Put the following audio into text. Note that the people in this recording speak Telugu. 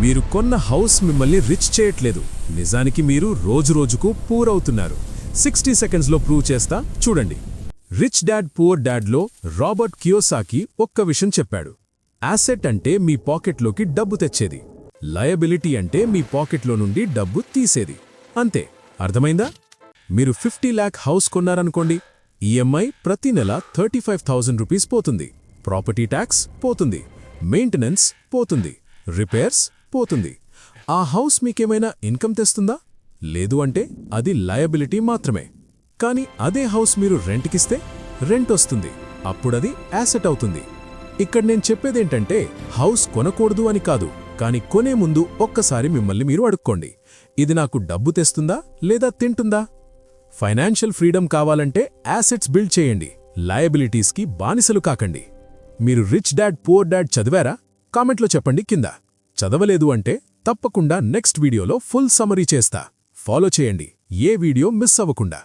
మీరు కొన్న హౌస్ మిమ్మల్ని రిచ్ చేయట్లేదు. నిజానికి మీరు రోజురోజుకు పూర్ అవుతున్నారు. సిక్స్టీ సెకండ్స్లో ప్రూవ్ చేస్తా చూడండి. రిచ్ డాడ్ పూర్ డాడ్లో రాబర్ట్ కియోసాకి ఒక్క విషయం చెప్పాడు. యాసెట్ అంటే మీ పాకెట్లోకి డబ్బు తెచ్చేది. లయబిలిటీ అంటే మీ పాకెట్లో నుండి డబ్బు తీసేది. అంతే. అర్థమైందా? మీరు ఫిఫ్టీ ల్యాక్ హౌస్ కొన్నారనుకోండి. ఈఎంఐ ప్రతి నెల థర్టీ ఫైవ్ థౌజండ్ రూపీస్ పోతుంది. ప్రాపర్టీ ట్యాక్స్ పోతుంది. మెయింటెనెన్స్ పోతుంది. రిపేర్స్ పోతుంది. ఆ హౌస్ మీకేమైనా ఇన్కమ్ తెస్తుందా? లేదు అంటే అది లయబిలిటీ మాత్రమే. కానీ అదే హౌస్ మీరు రెంట్కిస్తే రెంట్ వస్తుంది అప్పుడది యాసెట్ అవుతుంది. ఇక్కడ నేను చెప్పేదేంటంటే హౌస్ కొనకూడదు అని కాదు. కానీ కొనే ముందు ఒక్కసారి మిమ్మల్ని మీరు అడుక్కోండి. ఇది నాకు డబ్బు తెస్తుందా లేదా తింటుందా? ఫైనాన్షియల్ ఫ్రీడమ్ కావాలంటే యాసెట్స్ బిల్డ్ చేయండి. లయబిలిటీస్కి బానిసలు కాకండి. మీరు రిచ్ డాడ్ పూర్ డాడ్ చదివారా? కామెంట్లో చెప్పండి కింద. చదవలేదు అంటే తప్పకుండా నెక్స్ట్ వీడియోలో ఫుల్ సమరీ చేస్తా. ఫాలో చేయండి. ఏ వీడియో మిస్ అవ్వకుండా.